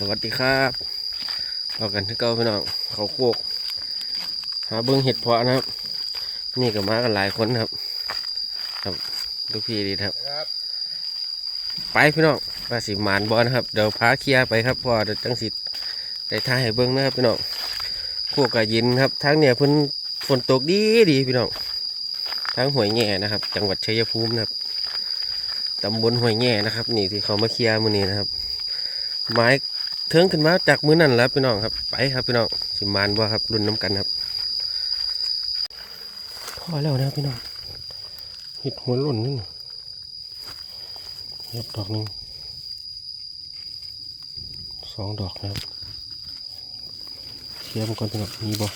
สวัสดีครับเรากันที่เก้าพี่น้องเขาโคก หาเบิ้งเห็ดเพาะนะครับ นี่ก็มากันหลายคนครับ ครับลูกพี่ดีครับครับไปพี่น้องว่าสิหมานบอลนะครับ เดี๋ยวพาเคลียร์ไปครับเพอเดี๋ยวจังสิได้ท่ายให้เบิ้งนะครับพี่น้องโคกกะยินครับทั้งเนี่ยเพิ่นฝนตกดีดีพี่น้องทั้งหวยแง่นะครับ จังหวัดชัยภูมินะครับตำบลหวยแง่นะครับ นี่ที่เขามาเคลียร์มือนี้นะครับ ไม้ เทิงขึ้นมาจากมือนั่นแล้วพี่น้องครับ ไปครับพี่น้องสิมานบ่ครับรุ่นน้ำกันครับ พอแล้วนะพี่น้องเห็ดหัวหล่นนี่นะเห็ดดอกหนึ่งสองดอกนะครับเทียมก่อนพี่น้องมีบ่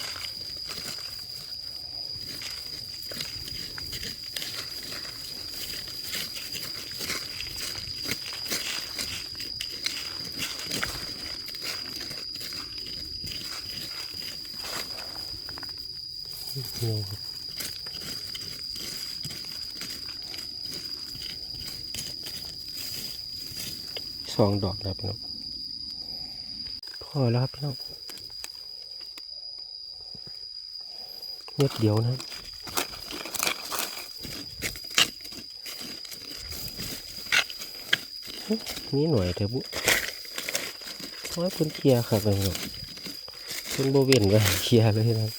เหี่ยวครับส องดอกนะครับพี่น้องพอแล้วครับพี่น้องเม็ดเดียวนะนี่หน่อยเถอะบุเพราะว่าเพิ่นเคลียร์ครับพี่น้องเพิ่นโบเวนไว้เคลียร์เลยนะครับ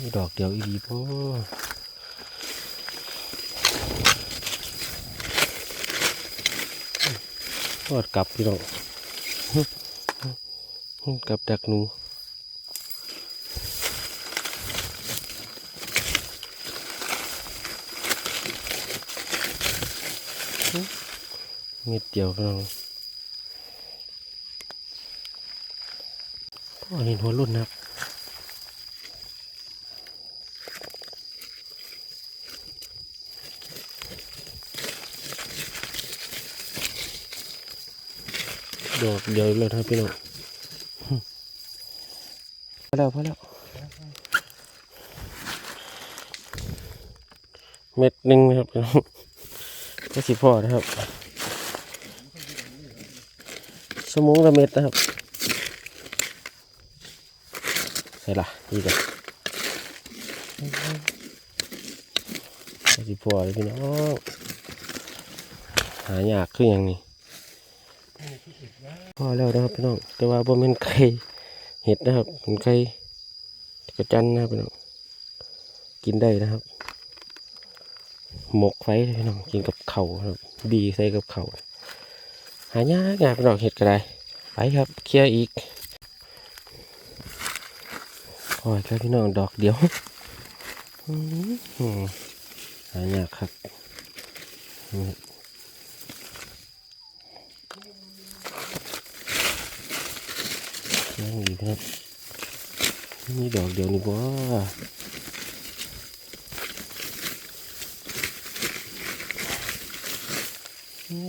นี่ ดอกเดียวอีดีพ่อทอดกลับพี่น้องกลับดักหนูเม็ดเดียวพี่น้องพ่อเห็นหัวรุ่นนะครับ ดอกเดียวเลยครับพี่น้องพอแล้วพอแล้ว เม็ดหนึ่งนะครับพี่น้องก็สิพอนะครับสมองละเม็ดนะครับใช่ละดีกันก็สิพอเลยพี่น้องหายากขึ้นอย่างนี้ พอแล้วนะครับพี่น้องแต่ว่าบ่แม่นไข่เห็ดนะครับเป็นไข่กระจันนะครับพี่น้องกินได้นะครับ หมกไฟพี่น้องกินกับเข่าครับบีใส่กับเข่าหายากงากพี่น้องเห็ดก็ได้ไปครับเคลียร์อีกพอแล้วพี่น้องดอกเดียวหือหายากครับ ยังอีกครับนี่ดอกเดียวนี่บ่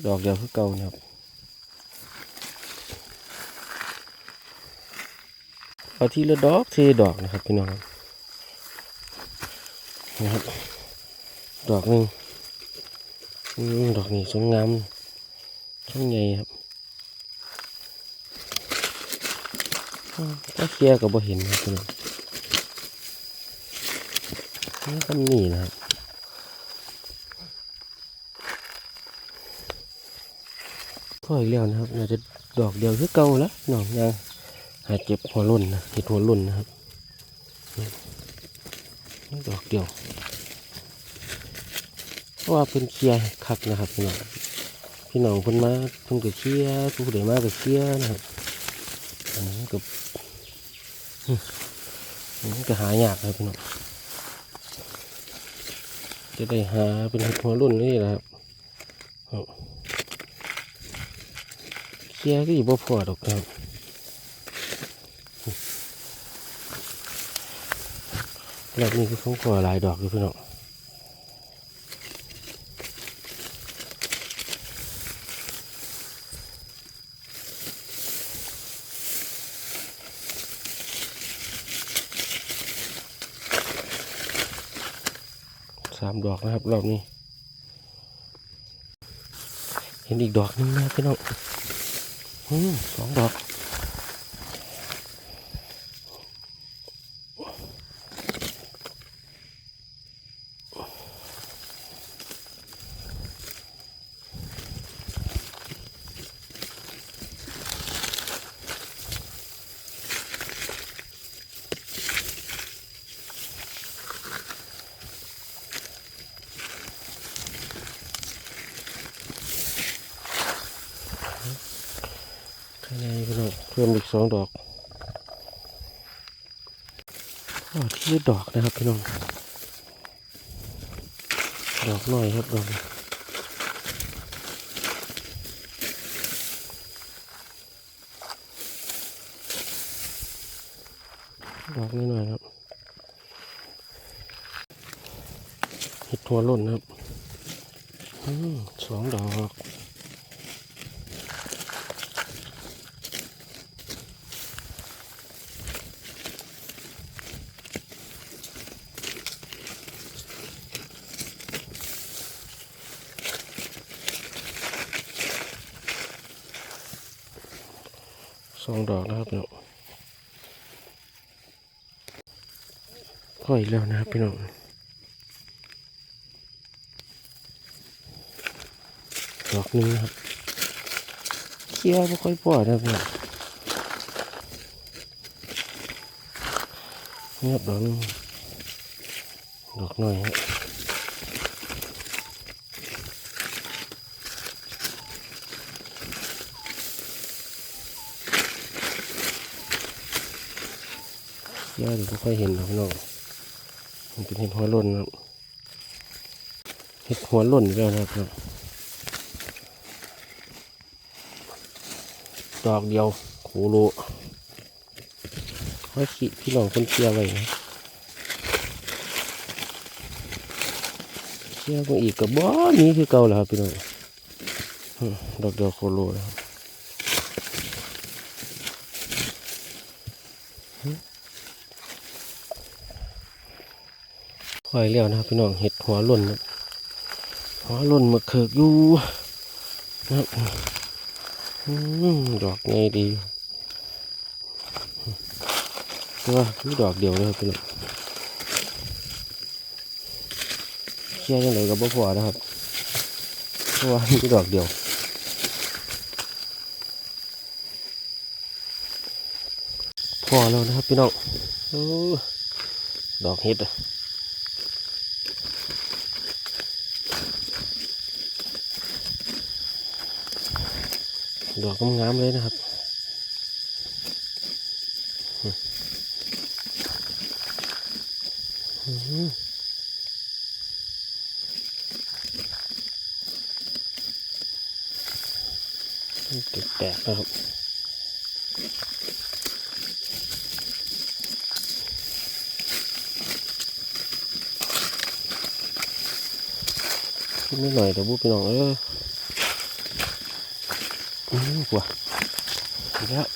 ดอกเดียวคือเก่านะครับเอาทีละดอกทีดอกนะครับพี่น้องนะครับดอกหนึ่งดอกนี้สวยงามช่างใหญ่ครับ ถ้าเคลียร์ก็บ่เห็นนะครับพี่น้องนี่ทำนี่นะครับพออีกแล้วนะครับน่าจะดอกเดียวคือเก่าแล้วน้องยังหาเจ็บหัวรุ่นนะเห็ดหัวรุ่นนะครับนี่ดอกเดียวเพราะว่าเป็นเคลียร์คักนะครับพี่น้องพี่น้องเพิ่นมาเพิ่นก็เคลียร์ผู้ใดมาก็เคลียร์นะครับอันนี้ก็ มันก็หายากครับพี่น้องจะได้หาเป็นหัวรุ่นนี่แหละครับเคียก็อยู่บ่พอดอกครับแล้วนี่ก็ของขอหลายดอกอยู่พี่น้องามดอกนะครับรอบนี้ เห็นอีกดอกหนึงนะพี่น้องสองดอก ข้างใน พิ่มอีกสองดอกอที่ดอกนะครับพี่น้อง ดอกน้อยครับดอกดอกน้อยครับเห็ดทัวร่นครับอืมสองดอก ดอกนะครับพี่น้องพ่ออีกแล้วนะครับพี่น้องดอกนึงนะครับเคี้ยวไม่ค่อยปล่อยนะพี่น้องเงียบดอกนึงดอกน้อยฮะเยวเดี๋ยวค่อยเห็นหรอกพี่น้องมันเป็นเห็ดหัวล่นครับเห็ดหัวล่นแล้วนะครับ ดอกเดียวโคโลค่อยขีพี่น้องคนเชียร์ไว้นะเชียร์ก็อีกกับบ่นี้คือเก่าแล้วครับพี่น้องดอกเดียวโคโลนะครับ คอยเลี้ยวนะครับพี่น้องเห็ดหัวล่นหัวล่นมาเขิกอยู่นะครับดอกไงดีตัวคือดอกเดียวเลยครับพี่น้องเชี่ยยังไงก็บ่พอนะครับเพราะว่ดอกเดียวพอแล้วนะครับพี่น้องดอกเห็ดอะ ดอกงามๆเลยนะครับแตกนะครับขึ้นนิดหน่อยเดี๋ยวบุพี่น้องเออ ว่าแล้ว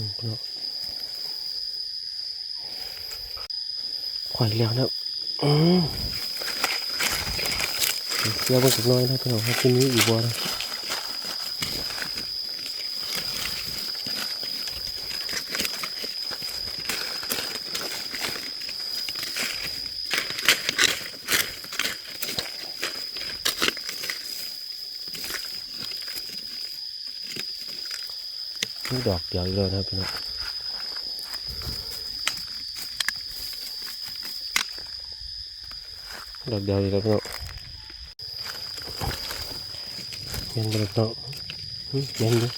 อืมพี่น้องข่อยแล้วนะอืมเสียบมันสักน้อยนะพี่น้องครับที่นี้อีกบัวนะากเปียกอีกแล้วครัพี่น้องดอกเดียวอีกแล้วพี่น้องเย็นไปแล้วพี่น้องเย็นดิ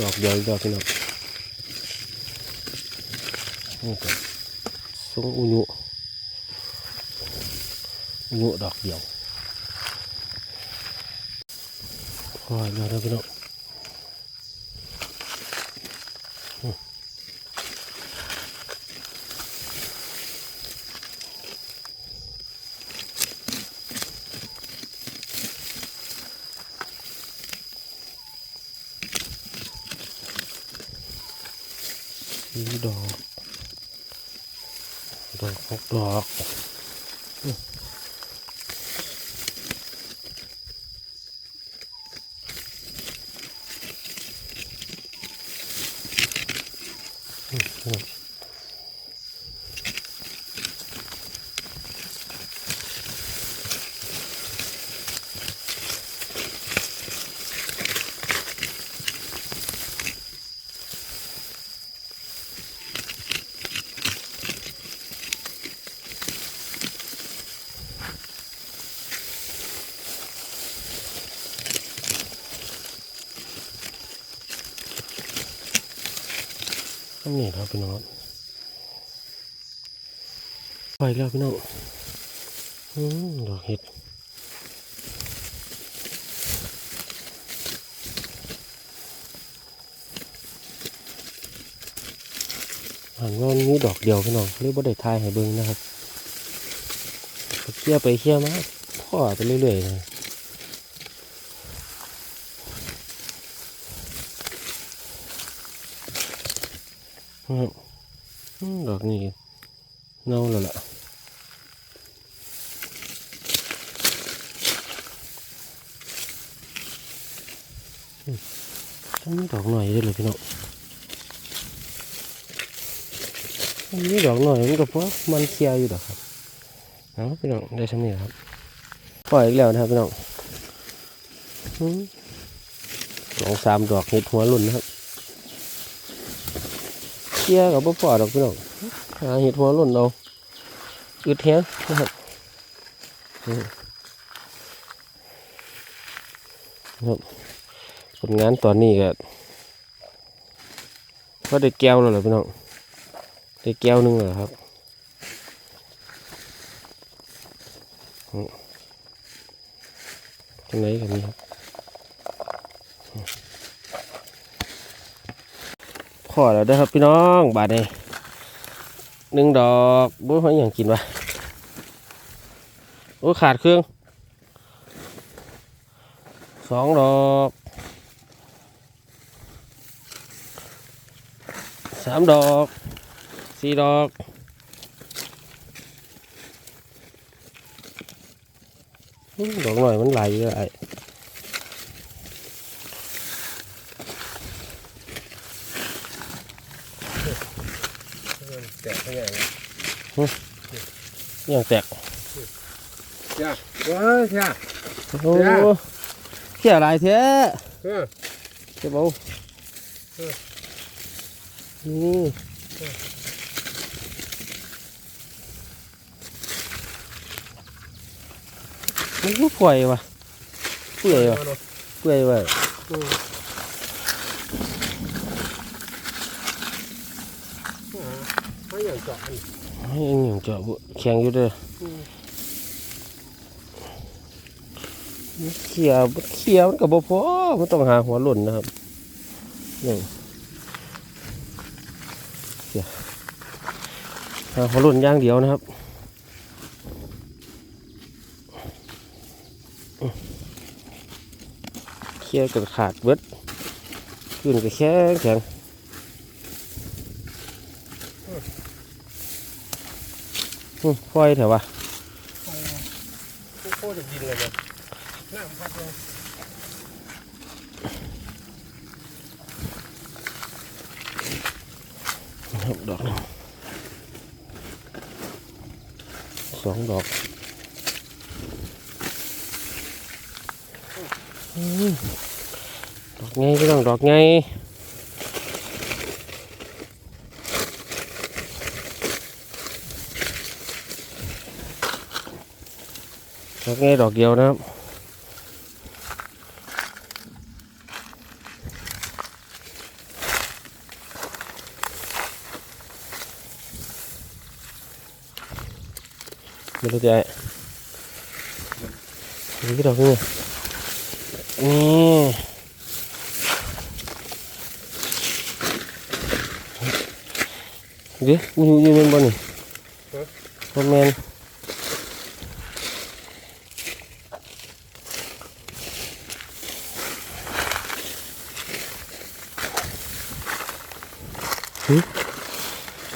ดอกเดียวอีกแล้พี่น้องโอเก็สูงอุญุอุญุดอกเดียว พอแล้วพี่น้องดอก ดอกหกดอก นี่ครับพี่น้องไปแล้วพี่น้องอืมดอกเห็ดหันว่ามันมีดอกเดียวพี่น้องเลยบ่าได้ทายให้เบิ่งนะครับเคี่ยวไปเคี่ยวมาพ่อไปเรื่อยๆเลย ครับอืม ดอกนี้เน่าแล้วล่ะอืมต้องมีดอกหน่อยด้วยเลยพี่น้องต้องมีดอกหน่อยมันก็เพราะมันเคลียร์อยู่ดอกครับเอาพี่น้องได้ช่ไหมครับปล่อยอีกแล้วนะครับพี่น้องอืมสองสามดอกเห็ดหัวหล่นนะครับ เชี่ยกับบ่พอดอกพี่น้องหาเห็ดหัวล่นเอาอึดแฮงนะครับครับผลงานตอนนี้ก็ก็ได้แก้วแล้วเหรอพี่น้องได้แก้วนึงแล้วครับตรงไหนกันนี่ครับ พอแล้วเด้อครับพี่น้องบาทนี้หนึ่งดอกบุ้ยเขาอย่างกินวะโอ้ขาดเครื่องสองดอกสามดอกสี่ดอกดอกหน่อยมันไหลเลย แตกยังไงอย่างแตกจ้าว้าจ้าโอ้เขี่ยอะไรเท้เออเจ็บเอาเออนี่มันก็ป่วยวะเปื่อยวะเปื่อยวะ เขาอย่างเจาะอันให้เองอย่างเจาะบุแข็งอยู่เด้อเขี่ยเขี่ยมันกับบ่พอมันต้องหาหัวหล่นนะครับนี่เขี่ยหาหัวหล่นอย่างเดียวนะครับเคี่ยวกันขาดเบิดขึ้นก็แข็งแข็ง อืมปล่อยเถอะวะโคตรดินเลยเนี่ยน้ำพัดเลยครับดอกหนึ่งสองดอกอืมดอกไงพี่น้องดอกไง ดอกง่ายดอกเดียวนะครับไม่รู้จะไอ้นี่ดอกนี่นี่เดี๋ยวอยู่อยู่เป็นบนนี่บนแมน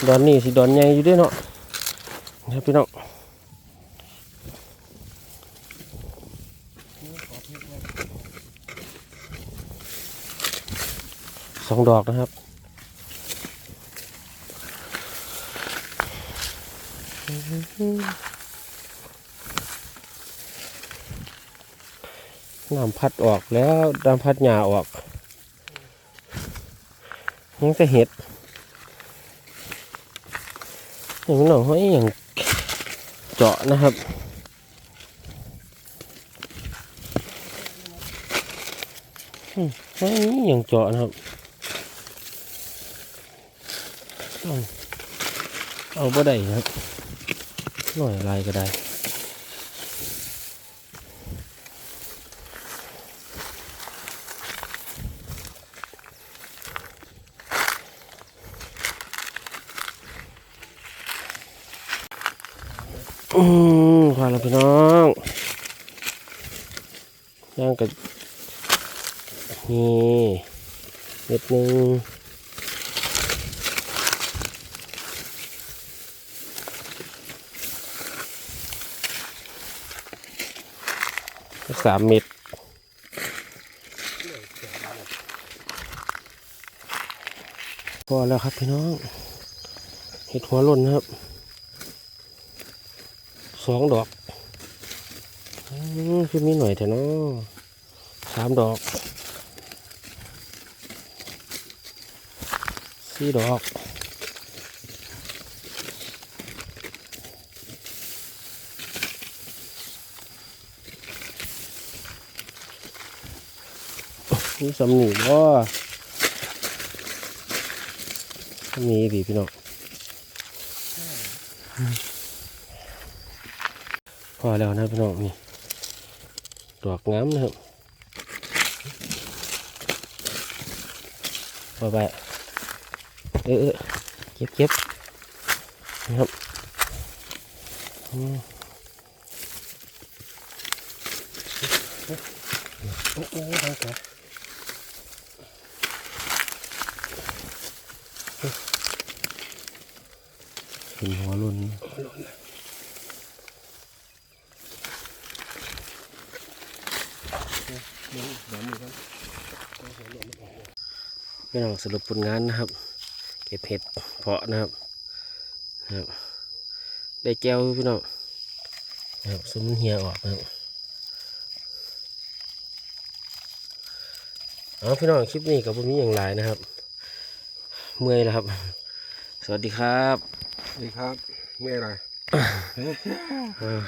ดอนนี่สิดอนใหญ่อยู่ด้วยเนาะนะครับพี่น้องสองดอกนะครับน้ำพัดออกแล้วน้ำพัดหญ้าออกยังจะเห็ด อย่างนี้หน่อยห้อยอย่างเจาะนะครับอืมห้อยอย่างเจาะนะครับเอาเอาบ่ได้ครับหน่อยลายก็ได้ อืมพอแล้วพี่น้องย่างกับนี่เม็ดหนึ่งสามเม็ดพอแล้วครับพี่น้องเห็ดหัวล่นนะครับ สองดอกอคือมีหน่อยแต่เนาะสามดอกสี่ดอกนี่สำนีบ่มีดีพี่น้อง พอแล้วนะพี่น้องนี่ดอกงามนะครับบายบายเออเออเก็บเก็บนะครับอืมโอ้โหทางขวาเป็นหัวรุ่นหล่นเลยเดี๋ยวเดี๋ยวมือกัน พี่น้องสรุปผลงานนะครับ เก็บเห็ดเพาะนะครับนะครับ ได้แก้วอยู่พี่น้องนะครับซุ้มนเหียออกนะครับเอาพี่น้องคลิปนี้กับผมมีอย่างไรนะครับ เมื่อยแล้วครับ สวัสดีครับดีครับไม่อะไรอ่า